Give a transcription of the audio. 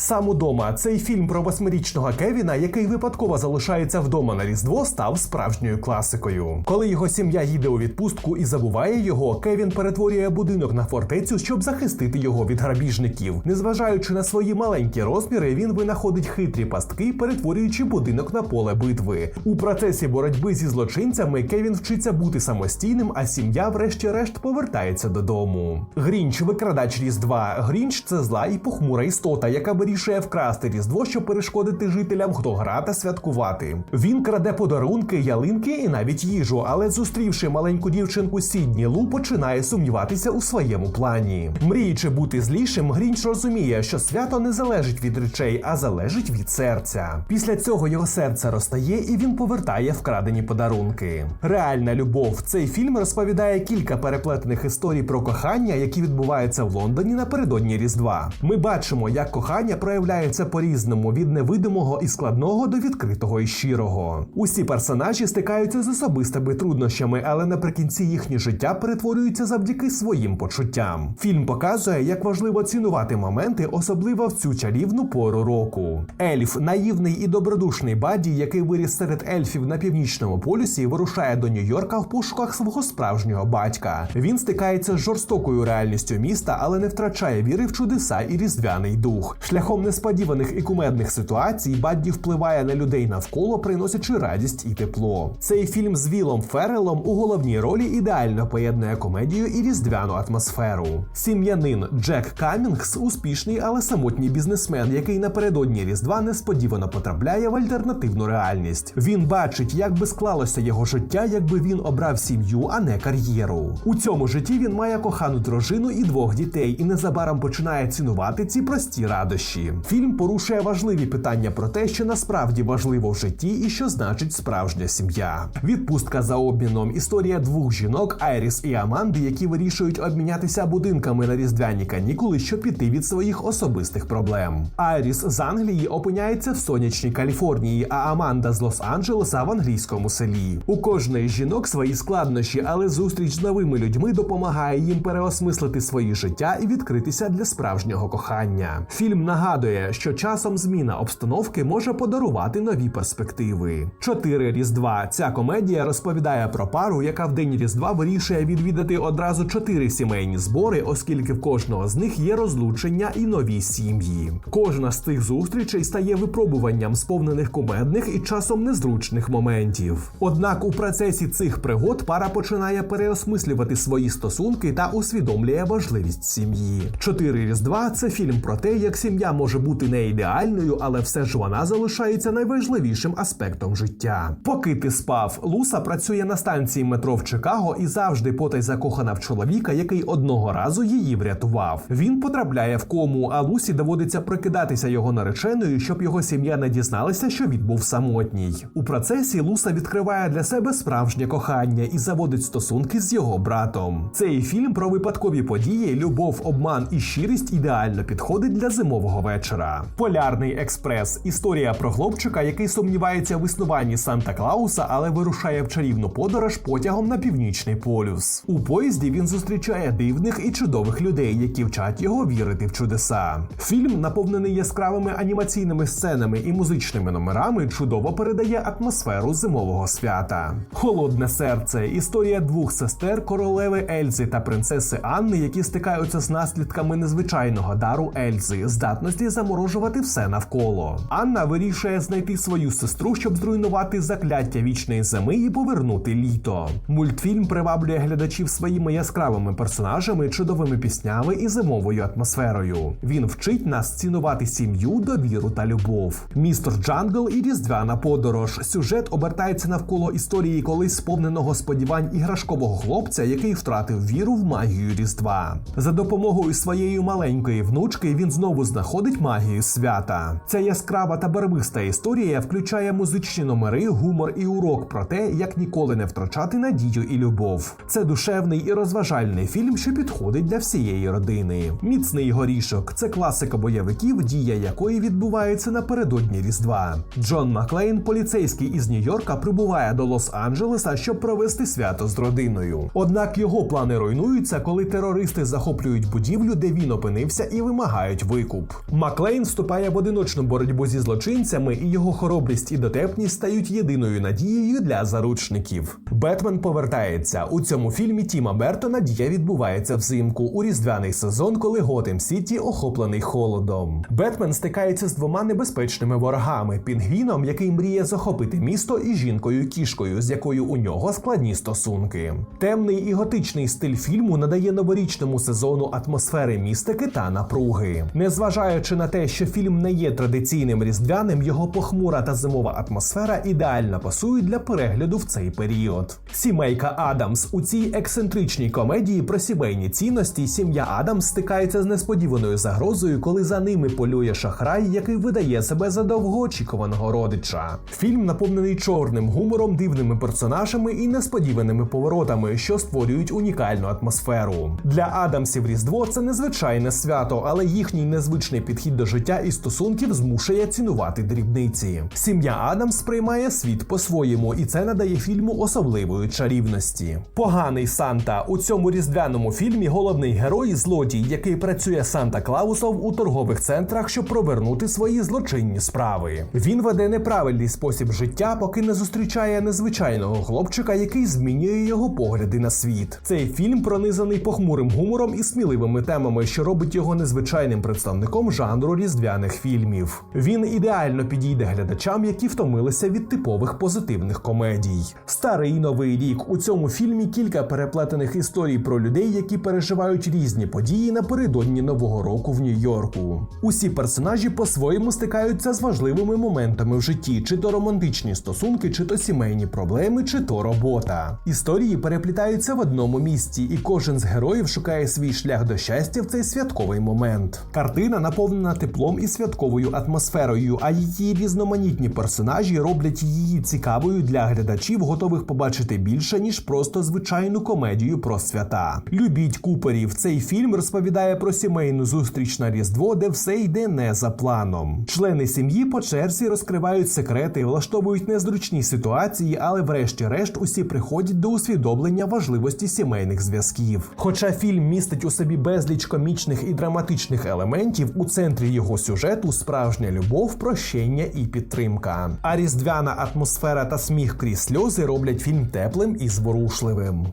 Сам удома цей фільм про восьмирічного Кевіна, який випадково залишається вдома на Різдво, став справжньою класикою. Коли його сім'я їде у відпустку і забуває його, Кевін перетворює будинок на фортецю, щоб захистити його від грабіжників. Незважаючи на свої маленькі розміри, він винаходить хитрі пастки, перетворюючи будинок на поле битви. У процесі боротьби зі злочинцями Кевін вчиться бути самостійним, а сім'я, врешті-решт, повертається додому. Грінч викрадач Різдва. Грінч це зла і похмура істота, яка вирішує вкрасти Різдво, щоб перешкодити жителям, хто гра та святкувати. Він краде подарунки, ялинки і навіть їжу, але зустрівши маленьку дівчинку Сідні Лу, починає сумніватися у своєму плані. Мріючи бути злішим, Грінч розуміє, що свято не залежить від речей, а залежить від серця. Після цього його серце розтає і він повертає вкрадені подарунки. Реальна любов. Цей фільм розповідає кілька переплетених історій про кохання, які відбуваються в Лондоні напередодні Різдва. Ми бачимо, як кохання проявляється по-різному від невидимого і складного до відкритого і щирого. Усі персонажі стикаються з особистими труднощами, але наприкінці їхнє життя перетворюються завдяки своїм почуттям. Фільм показує, як важливо цінувати моменти, особливо в цю чарівну пору року. Ельф, наївний і добродушний баді, який виріс серед ельфів на північному полюсі, вирушає до Нью-Йорка в пошуках свого справжнього батька. Він стикається з жорстокою реальністю міста, але не втрачає віри в чудеса і різдвяний дух. Шляхом несподіваних і кумедних ситуацій Бадді впливає на людей навколо, приносячи радість і тепло. Цей фільм з Вілом Феррелом у головній ролі ідеально поєднує комедію і різдвяну атмосферу. Сім'янин Джек Камінгс успішний, але самотній бізнесмен, який напередодні Різдва несподівано потрапляє в альтернативну реальність. Він бачить, як би склалося його життя, якби він обрав сім'ю, а не кар'єру. У цьому житті він має кохану дружину і двох дітей, і незабаром починає цінувати ці прості радощі. Фільм порушує важливі питання про те, що насправді важливо в житті і що значить справжня сім'я. Відпустка за обміном. Історія двох жінок Айріс і Аманди, які вирішують обмінятися будинками на різдвяні канікули, щоб піти від своїх особистих проблем. Айріс з Англії опиняється в сонячній Каліфорнії, а Аманда з Лос-Анджелеса в англійському селі. У кожної з жінок свої складнощі, але зустріч з новими людьми допомагає їм переосмислити свої життя і відкритися для справжнього кохання. Фільм нагадує, що часом зміна обстановки може подарувати нові перспективи. Чотири різдва. Ця комедія розповідає про пару, яка в день різдва вирішує відвідати одразу чотири сімейні збори, оскільки в кожного з них є розлучення і нові сім'ї. Кожна з цих зустрічей стає випробуванням сповнених кумедних і часом незручних моментів. Однак у процесі цих пригод пара починає переосмислювати свої стосунки та усвідомлює важливість сім'ї. Чотири різдва це фільм про те, як сім'я може бути не ідеальною, але все ж вона залишається найважливішим аспектом життя. Поки ти спав, Луса працює на станції метро в Чикаго і завжди потай закохана в чоловіка, який одного разу її врятував. Він потрапляє в кому, а Лусі доводиться прокидатися його нареченою, щоб його сім'я не дізналася, що він був самотній. У процесі Луса відкриває для себе справжнє кохання і заводить стосунки з його братом. Цей фільм про випадкові події, любов, обман і щирість ідеально підходить для зимового вечора. Полярний експрес історія про хлопчика, який сумнівається в існуванні Санта Клауса, але вирушає в чарівну подорож потягом на північний полюс. У поїзді він зустрічає дивних і чудових людей, які вчать його вірити в чудеса. Фільм, наповнений яскравими анімаційними сценами і музичними номерами, чудово передає атмосферу зимового свята. Холодне серце історія двох сестер королеви Ельзи та принцеси Анни, які стикаються з наслідками незвичайного дару Ельзи, здатності заморожувати все навколо. Анна вирішує знайти свою сестру, щоб зруйнувати закляття вічної зими і повернути літо. Мультфільм приваблює глядачів своїми яскравими персонажами, чудовими піснями і зимовою атмосферою. Він вчить нас цінувати сім'ю, довіру та любов. Містер Джангл і різдвяна подорож. Сюжет обертається навколо історії колись сповненого сподівань іграшкового хлопця, який втратив віру в магію Різдва. За допомогою своєї маленької внучки він знову знаходить магію свята. Ця яскрава та барвиста історія включає музичні номери, гумор і урок про те, як ніколи не втрачати надію і любов. Це душевний і розважальний фільм, що підходить для всієї родини. Міцний горішок це класика бойовиків, дія якої відбувається напередодні Різдва. Джон Маклейн, поліцейський із Нью-Йорка, прибуває до Лос-Анджелеса, щоб провести свято з родиною. Однак його плани руйнуються, коли терористи захоплюють будівлю, де він опинився, і вимагають викуп. Маклейн вступає в одиночну боротьбу зі злочинцями, і його хоробрість і дотепність стають єдиною надією для заручників. Бетмен повертається у цьому фільмі Тіма Бертона. Дія відбувається взимку у різдвяний сезон, коли Готем Сіті охоплений холодом. Бетмен стикається з двома небезпечними ворогами: пінгвіном, який мріє захопити місто, і жінкою кішкою, з якою у нього складні стосунки. Темний і готичний стиль фільму надає новорічному сезону атмосфери містики та напруги. Незважаючи на те, що фільм не є традиційним різдвяним, його похмура та зимова атмосфера ідеально пасують для перегляду в цей період. Сімейка Адамс у цій ексцентричній комедії про сімейні цінності сім'я Адамс стикається з несподіваною загрозою, коли за ними полює шахрай, який видає себе за довгоочікуваного родича. Фільм наповнений чорним гумором, дивними персонажами і несподіваними поворотами, що створюють унікальну атмосферу. Для Адамсів Різдво це незвичайне свято, але їхній незвичний підхід до життя і стосунків змушує цінувати дрібниці. Сім'я Адамс сприймає світ по-своєму, і це надає фільму особливої чарівності. Поганий Санта у цьому різдвяному фільмі головний герой злодій, який працює Санта Клаусом у торгових центрах, щоб провернути свої злочинні справи. Він веде неправильний спосіб життя, поки не зустрічає незвичайного хлопчика, який змінює його погляди на світ. Цей фільм пронизаний похмурим гумором і сміливими темами, що робить його незвичайним представником жанру різдвяних фільмів. Він ідеально підійде глядачам, які втомилися від типових позитивних комедій. Старий новий рік у цьому фільмі кілька переплетених історій про людей, які переживають різні події напередодні нового року в Нью-Йорку. Усі персонажі по-своєму стикаються з важливими моментами в житті, чи то романтичні стосунки, чи то сімейні проблеми, чи то робота. Історії переплітаються в одному місці, і кожен з героїв шукає свій шлях до щастя в цей святковий момент. Картина наповнена теплом і святковою атмосферою, а її різноманітні персонажі роблять її цікавою для глядачів, готових побачити більше ніж просто звичайну комедію про свята. Любіть куперів. Цей фільм розповідає про сімейну зустріч на різдво, де все йде не за планом. Члени сім'ї по черзі розкривають секрети, влаштовують незручні ситуації, але врешті-решт усі приходять до усвідомлення важливості сімейних зв'язків. Хоча фільм містить у собі безліч комічних і драматичних елементів, у центрі його сюжету справжня любов, прощення і підтримка. А різдвяна атмосфера та сміх крізь сльози роблять фільм теплим і зворушливим.